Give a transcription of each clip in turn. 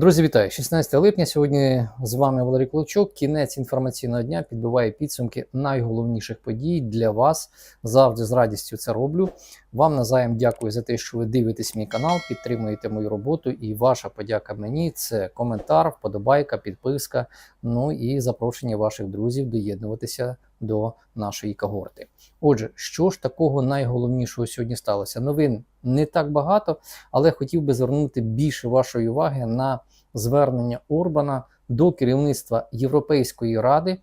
Друзі, вітаю! 16 липня. Сьогодні з вами Валерій Клочок. Кінець інформаційного дня підбиває підсумки найголовніших подій для вас. Завжди з радістю це роблю. Вам назаєм дякую за те, що ви дивитесь мій канал, підтримуєте мою роботу. І ваша подяка мені це коментар, вподобайка, підписка. Ну і запрошення ваших друзів доєднуватися до нашої когорти. Отже, що ж такого найголовнішого сьогодні сталося? Новин не так багато, але хотів би звернути більше вашої уваги на звернення Орбана до керівництва Європейської ради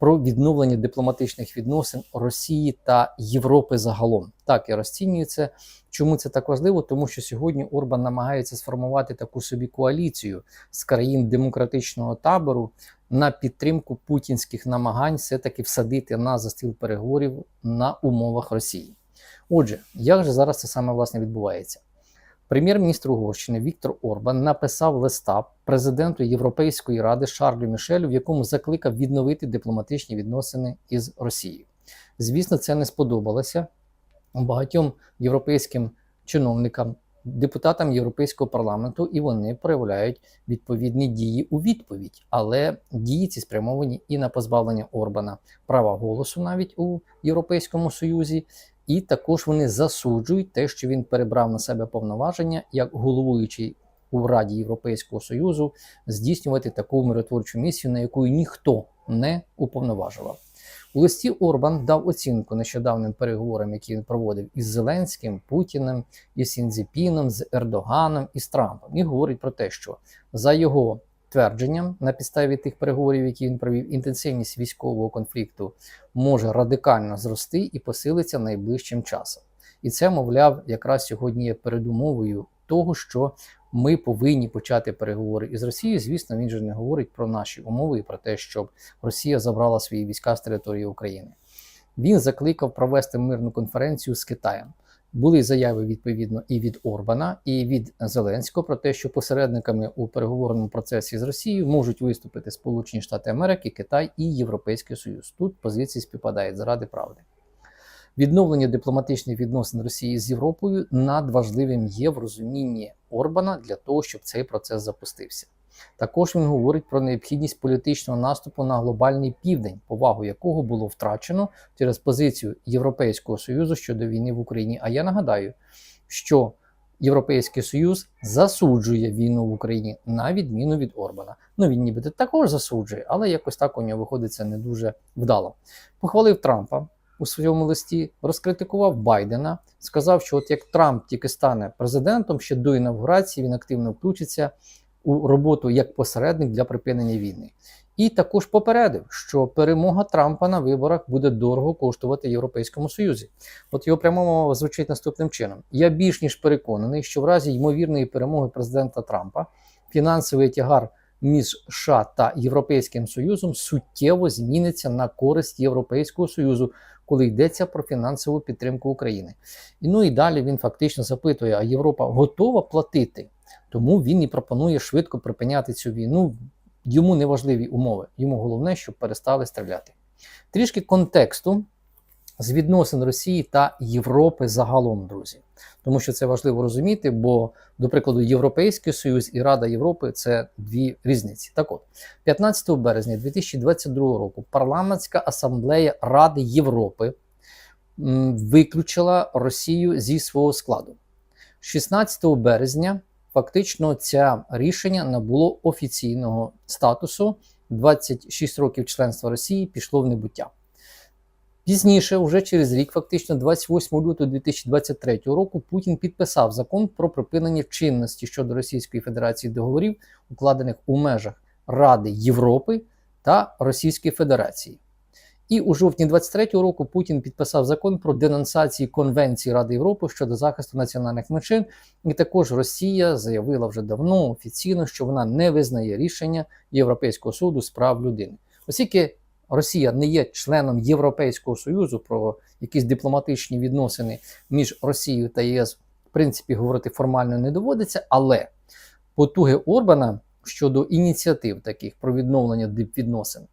про відновлення дипломатичних відносин Росії та Європи загалом. Так я розцінюю це. Чому це так важливо? Тому що сьогодні Орбан намагається сформувати таку собі коаліцію з країн демократичного табору на підтримку путінських намагань все-таки всадити на за стіл переговорів на умовах Росії. Отже, як же зараз це саме власне відбувається? Прем'єр-міністр Угорщини Віктор Орбан написав листа президенту Європейської ради Шарлю Мішелю, в якому закликав відновити дипломатичні відносини із Росією. Звісно, це не сподобалося багатьом європейським чиновникам, депутатам Європейського парламенту, і вони проявляють відповідні дії у відповідь. Але дії ці спрямовані і на позбавлення Орбана права голосу навіть у Європейському Союзі. І також вони засуджують те, що він перебрав на себе повноваження як головуючий у Раді Європейського Союзу здійснювати таку миротворчу місію, на яку ніхто не уповноважував. У листі Орбан дав оцінку нещодавним переговорам, які він проводив із Зеленським, Путіним, із Сінзіпіном, з Ердоганом і з Трампом. І говорить про те, що за його твердженням на підставі тих переговорів, які він провів, інтенсивність військового конфлікту може радикально зрости і посилиться найближчим часом. І це, мовляв, якраз сьогодні є передумовою того, що ми повинні почати переговори із Росією. Звісно, він же не говорить про наші умови і про те, щоб Росія забрала свої війська з території України. Він закликав провести мирну конференцію з Китаєм. Були заяви відповідно і від Орбана, і від Зеленського про те, що посередниками у переговорному процесі з Росією можуть виступити Сполучені Штати Америки, Китай і Європейський Союз. Тут позиції співпадають заради правди. Відновлення дипломатичних відносин Росії з Європою надважливим є в розумінні Орбана для того, щоб цей процес запустився. Також він говорить про необхідність політичного наступу на глобальний південь, повагу якого було втрачено через позицію Європейського союзу щодо війни в Україні. А я нагадаю, що Європейський Союз засуджує війну в Україні на відміну від Орбана. Ну він нібито також засуджує, але якось так у нього виходить це не дуже вдало. Похвалив Трампа у своєму листі, розкритикував Байдена, сказав, що от як Трамп тільки стане президентом, ще до інавгурації він активно включиться у роботу як посередник для припинення війни. І також попередив, що перемога Трампа на виборах буде дорого коштувати Європейському Союзі. От його пряма мова звучить наступним чином: я більш ніж переконаний, що в разі ймовірної перемоги президента Трампа фінансовий тягар між США та Європейським Союзом суттєво зміниться на користь Європейського Союзу, коли йдеться про фінансову підтримку України. І ну і далі він фактично запитує: а Європа готова платити? Тому він і пропонує швидко припиняти цю війну. Йому не важливі умови. Йому головне, щоб перестали стріляти. Трішки контексту з відносин Росії та Європи загалом, друзі. Тому що це важливо розуміти, бо, до прикладу, Європейський Союз і Рада Європи це дві різниці. Так от, 15 березня 2022 року парламентська асамблея Ради Європи виключила Росію зі свого складу. 16 березня фактично це рішення набуло офіційного статусу. 26 років членства Росії пішло в небуття. Пізніше, вже через рік, фактично 28 лютого 2023 року, Путін підписав закон про припинення чинності щодо Російської Федерації договорів, укладених у межах Ради Європи та Російської Федерації. І у жовтні 23-го року Путін підписав закон про денонсацію Конвенції Ради Європи щодо захисту національних меншин. І також Росія заявила вже давно офіційно, що вона не визнає рішення Європейського суду з прав людини. Оскільки Росія не є членом Європейського Союзу про якісь дипломатичні відносини між Росією та ЄС, в принципі, говорити формально не доводиться, але потуги Орбана щодо ініціатив таких про відновлення дипвідносин е,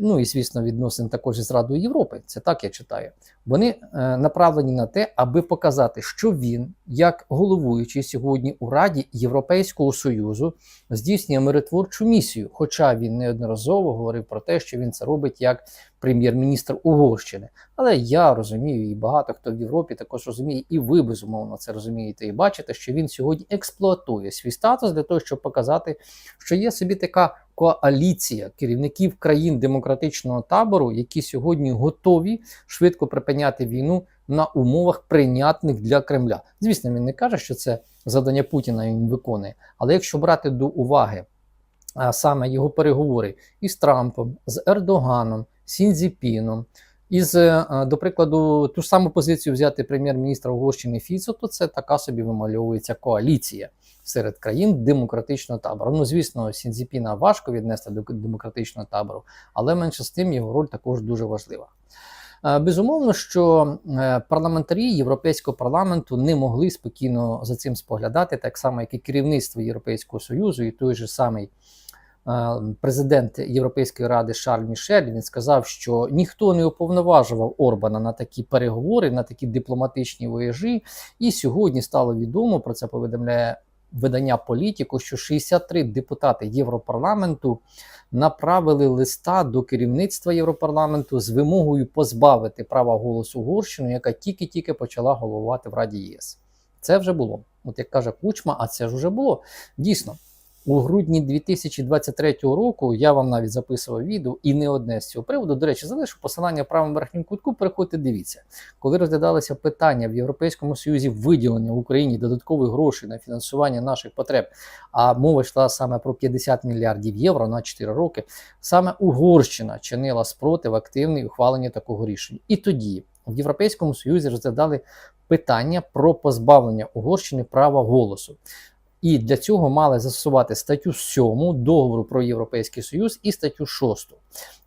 ну і звісно, відносин також із Радою Європи. Це так я читаю. Вони е, направлені на те, аби показати, що він, як головуючий сьогодні у Раді Європейського Союзу, здійснює миротворчу місію. Хоча він неодноразово говорив про те, що він це робить як прем'єр-міністр Угорщини. Але я розумію, і багато хто в Європі також розуміє, і ви безумовно це розумієте і бачите, що він сьогодні експлуатує свій статус для того, щоб показати, що є собі така коаліція керівників країн демократичного табору, які сьогодні готові швидко припиняти війну на умовах прийнятних для Кремля. Звісно, він не каже, що це завдання Путіна він виконує. Але якщо брати до уваги саме його переговори із Трампом, з Ердоганом, Сінзіпіном, із, е, до прикладу, ту саму позицію взяти прем'єр-міністра Угорщини Фіцо, то це така собі вимальовується коаліція серед країн демократичного табору. Ну, звісно, Сінзіпіна важко віднести до демократичного табору, але менше з тим його роль також дуже важлива. Е, Безумовно, що е, парламентарі Європейського парламенту не могли спокійно за цим споглядати, так само, як і керівництво Європейського Союзу, і той же самий е, президент Європейської ради Шарль Мішель він сказав, що ніхто не уповноважував Орбана на такі переговори, на такі дипломатичні вояжі. І сьогодні стало відомо про це повідомляє видання політику, що 63 депутати Європарламенту направили листа до керівництва Європарламенту з вимогою позбавити права голосу Угорщину, яка тільки-тільки почала головувати в Раді ЄС. Це вже було. От як каже Кучма, а це ж вже було. Дійсно, у грудні 2023 року я вам навіть записував відео і не одне з цього приводу. До речі, залишу посилання в правому верхньому кутку. Переходьте, дивіться, коли розглядалися питання в Європейському Союзі виділення Україні додаткових грошей на фінансування наших потреб, а мова йшла саме про 50 мільярдів євро на 4 роки. Саме Угорщина чинила спротив активний ухвалення такого рішення. І тоді в Європейському Союзі розглядали питання про позбавлення Угорщини права голосу. І для цього мали застосувати статтю 7 договору про Європейський Союз і статтю 6,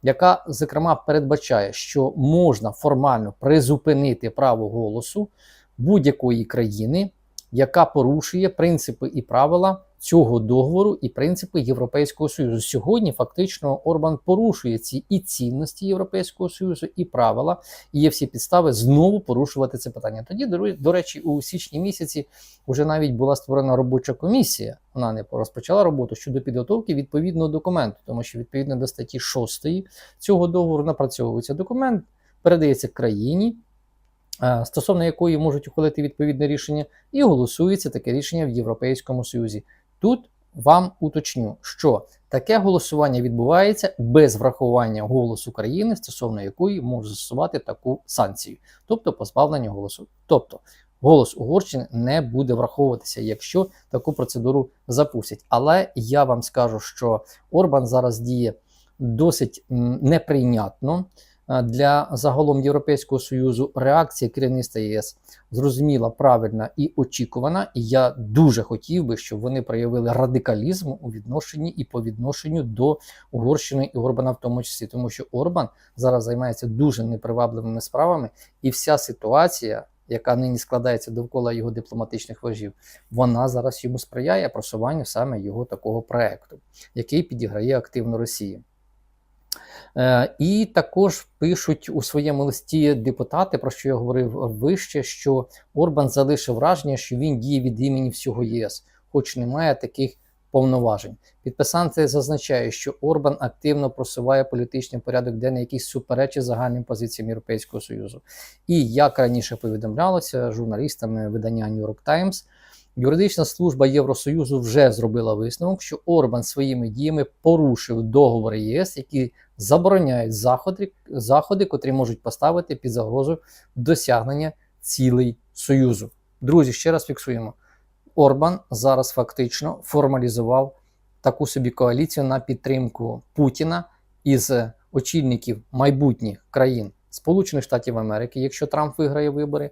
яка, зокрема, передбачає, що можна формально призупинити право голосу будь-якої країни, яка порушує принципи і правила цього договору і принципи Європейського Союзу. Сьогодні фактично Орбан порушує ці і цінності Європейського Союзу, і правила, і є всі підстави знову порушувати це питання. Тоді, до- речі, у січні місяці вже навіть була створена робоча комісія. Вона не розпочала роботу щодо підготовки відповідного документу, тому що відповідно до статті 6 цього договору напрацьовується документ, передається країні. е, Стосовно якої можуть ухвалити відповідне рішення, і голосується таке рішення в Європейському Союзі. Тут вам уточню, що таке голосування відбувається без врахування голосу країни, стосовно якої може застосувати таку санкцію, тобто позбавлення голосу. Тобто голос Угорщини не буде враховуватися, якщо таку процедуру запустять. Але я вам скажу, що Орбан зараз діє досить неприйнятно. Для загалом Європейського союзу реакція керівництва ЄС зрозуміла, правильна і очікувана. І я дуже хотів би, щоб вони проявили радикалізм у відношенні і по відношенню до Угорщини і Орбана, в тому числі, тому що Орбан зараз займається дуже непривабливими справами, і вся ситуація, яка нині складається довкола його дипломатичних вожів, вона зараз йому сприяє просуванню саме його такого проекту, який підіграє активно Росії. Е, І також пишуть у своєму листі депутати, про що я говорив вище, що Орбан залишив враження, що він діє від імені всього ЄС, хоч не має таких повноважень. Підписанти зазначає, що Орбан активно просуває політичний порядок денний, який суперечить загальним позиціям Європейського Союзу. І як раніше повідомлялося журналістами видання New York Times, Юридична служба Євросоюзу вже зробила висновок, що Орбан своїми діями порушив договори ЄС, які забороняють заходи, заходи, котрі можуть поставити під загрозу досягнення цілей Союзу. Друзі, ще раз фіксуємо: Орбан зараз фактично формалізував таку собі коаліцію на підтримку Путіна із очільників майбутніх країн Сполучених Штатів Америки, якщо Трамп виграє вибори,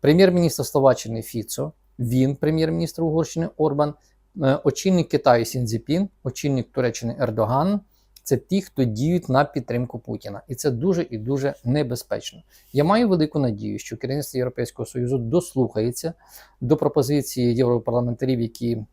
прем'єр-міністр Словаччини Фіцо, він, прем'єр-міністр Угорщини Орбан, е, очільник Китаю Сінзіпін, очільник Туреччини Ердоган. Це ті, хто діють на підтримку Путіна, і це дуже і дуже небезпечно. Я маю велику надію, що керівництво Європейського союзу дослухається до пропозиції європарламентарів, які е,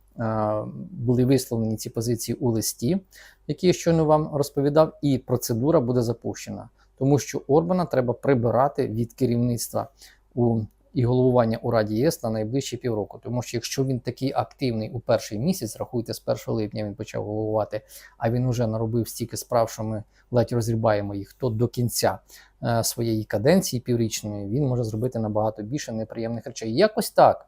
були висловлені ці позиції у листі, який я щойно вам розповідав, і процедура буде запущена, тому що Орбана треба прибирати від керівництва у і головування у Раді ЄС на найближчі півроку. Тому що якщо він такий активний у перший місяць, рахуйте, з 1 липня він почав головувати, а він уже наробив стільки справ, що ми ледь розрібаємо їх, то до кінця е, своєї каденції піврічної він може зробити набагато більше неприємних речей. Якось так.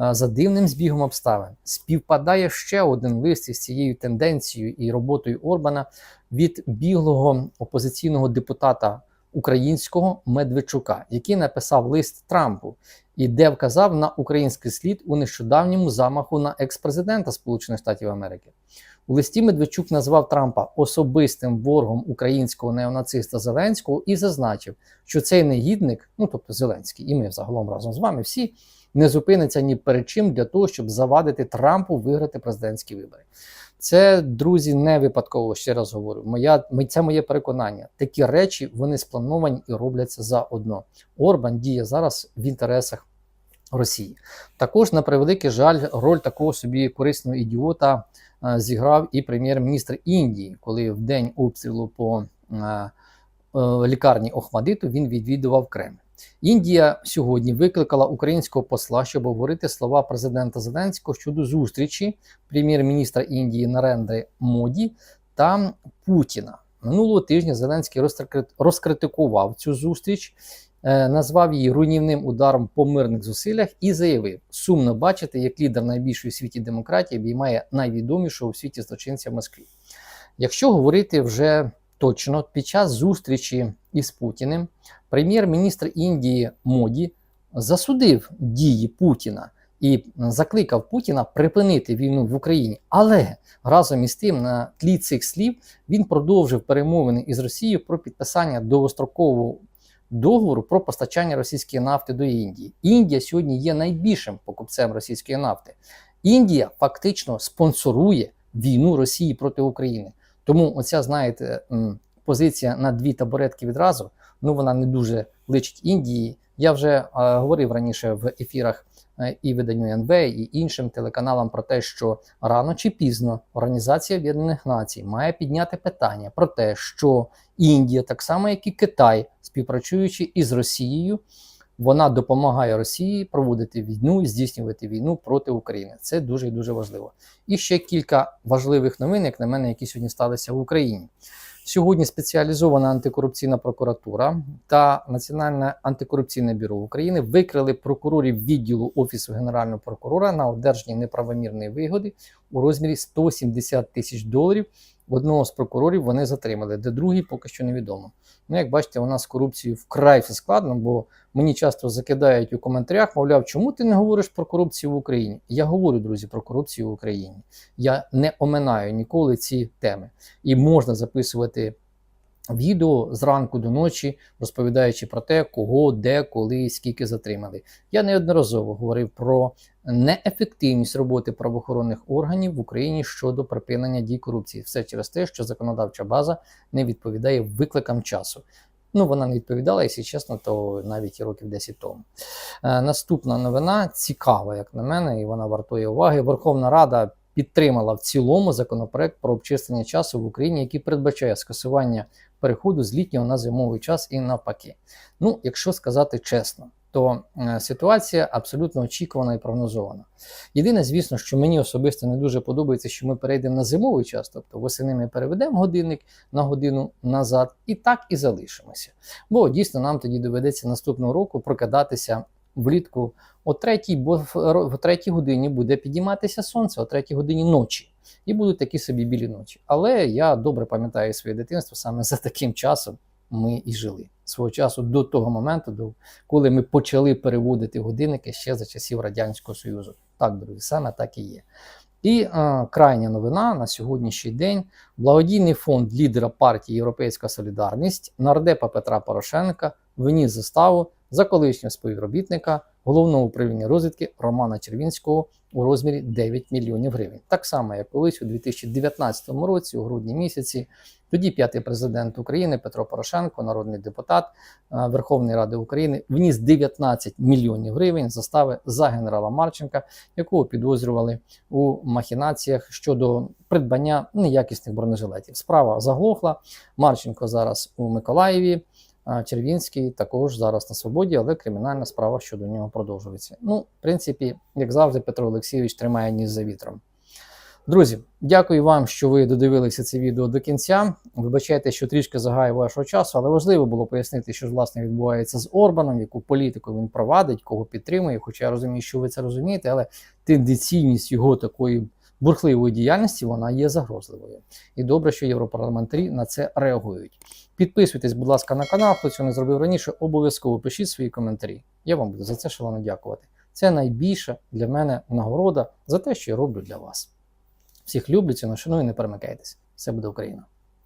е, За дивним збігом обставин співпадає ще один лист із цією тенденцією і роботою Орбана від біглого опозиційного депутата українського Медведчука, який написав лист Трампу і де вказав на український слід у нещодавньому замаху на екс-президента Сполучених Штатів Америки. У листі Медведчук назвав Трампа особистим ворогом українського неонациста Зеленського і зазначив, що цей негідник, ну тобто Зеленський, і ми взагалом разом з вами всі. Не зупиниться ні перед чим для того, щоб завадити Трампу виграти президентські вибори. Це, друзі, не випадково, ще раз говорю. Моя, це моє переконання. Такі речі вони сплановані і робляться заодно. Орбан діє зараз в інтересах Росії. Також, на превеликий жаль, роль такого собі корисного ідіота е, зіграв і прем'єр-міністр Індії, коли в день обстрілу по е, е, лікарні Охмадиту він відвідував Кремль. Індія сьогодні викликала українського посла, щоб обговорити слова президента Зеленського щодо зустрічі прем'єр-міністра Індії Нарендри Моді та Путіна. Минулого тижня Зеленський розкритикував цю зустріч, е, назвав її руйнівним ударом по мирних зусиллях і заявив: сумно бачити, як лідер найбільшої у світі демократії обіймає найвідомішого у світі злочинця в Москві. Якщо говорити вже точно, під час зустрічі із Путіним прем'єр-міністр Індії Моді засудив дії Путіна і закликав Путіна припинити війну в Україні. Але разом із тим, на тлі цих слів, він продовжив перемовини із Росією про підписання довгострокового договору про постачання російської нафти до Індії. Індія сьогодні є найбільшим покупцем російської нафти. Індія фактично спонсорує війну Росії проти України. Тому оця, знаєте, позиція на дві табуретки відразу, ну вона не дуже личить Індії. Я вже е, говорив раніше в ефірах е, і виданню НВ, і іншим телеканалам про те, що рано чи пізно Організація Об'єднаних Націй має підняти питання про те, що Індія, так само як і Китай, співпрацюючи із Росією, вона допомагає Росії проводити війну і здійснювати війну проти України. Це дуже дуже важливо. І ще кілька важливих новин, як на мене, які сьогодні сталися в Україні. Сьогодні спеціалізована антикорупційна прокуратура та Національне антикорупційне бюро України викрили прокурорів відділу Офісу Генерального прокурора на одержанні неправомірної вигоди у розмірі 170 тисяч доларів. Одного з прокурорів вони затримали, де другий поки що невідомо. Ну, як бачите, у нас з корупцією вкрай все складно, бо мені часто закидають у коментарях, мовляв, чому ти не говориш про корупцію в Україні? Я говорю, друзі, про корупцію в Україні. Я не оминаю ніколи ці теми. І можна записувати відео зранку до ночі, розповідаючи про те, кого, де, коли, скільки затримали. Я неодноразово говорив про неефективність роботи правоохоронних органів в Україні щодо припинення дій корупції. Все через те, що законодавча база не відповідає викликам часу. Ну, вона не відповідала, якщо чесно, то навіть років 10 тому. Е, наступна новина цікава, як на мене, і вона вартує уваги. Верховна Рада підтримала в цілому законопроект про обчислення часу в Україні, який передбачає скасування переходу з літнього на зимовий час і навпаки. Ну, якщо сказати чесно, то е, ситуація абсолютно очікувана і прогнозована. Єдине, звісно, що мені особисто не дуже подобається, що ми перейдемо на зимовий час, тобто восени ми переведемо годинник на годину назад, і так і залишимося. Бо дійсно нам тоді доведеться наступного року прокидатися влітку о третій, бо в, третій годині буде підійматися сонце, о третій годині ночі. І будуть такі собі білі ночі. Але я добре пам'ятаю своє дитинство, саме за таким часом ми і жили. Свого часу до того моменту, до, коли ми почали переводити годинники ще за часів Радянського Союзу. Так, друзі, саме так і є. І е, крайня новина на сьогоднішній день: благодійний фонд лідера партії Європейська Солідарність нардепа Петра Порошенка виніс заставу за колишнього співробітника головного управління розвідки Романа Червінського у розмірі 9 мільйонів гривень. Так само, як колись у 2019 році, у грудні місяці, тоді п'ятий президент України Петро Порошенко, народний депутат е, Верховної Ради України, вніс 19 мільйонів гривень застави за генерала Марченка, якого підозрювали у махінаціях щодо придбання неякісних бронежилетів. Справа заглохла. Марченко зараз у Миколаєві. Червінський також зараз на свободі, але кримінальна справа щодо нього продовжується. Ну, в принципі, як завжди, Петро Олексійович тримає ніс за вітром. Друзі, дякую вам, що ви додивилися це відео до кінця. Вибачайте, що трішки загаю вашого часу, але важливо було пояснити, що ж власне відбувається з Орбаном, яку політику він провадить, кого підтримує. Хоча я розумію, що ви це розумієте, але тенденційність його такої бурхливої діяльності вона є загрозливою. І добре, що європарламентарі на це реагують. Підписуйтесь, будь ласка, на канал. Хто цього не зробив раніше, обов'язково пишіть свої коментарі. Я вам буду за це шалено дякувати. Це найбільша для мене нагорода за те, що я роблю для вас. Всіх люблю, ціну шаную, не перемикайтесь. Все буде Україна!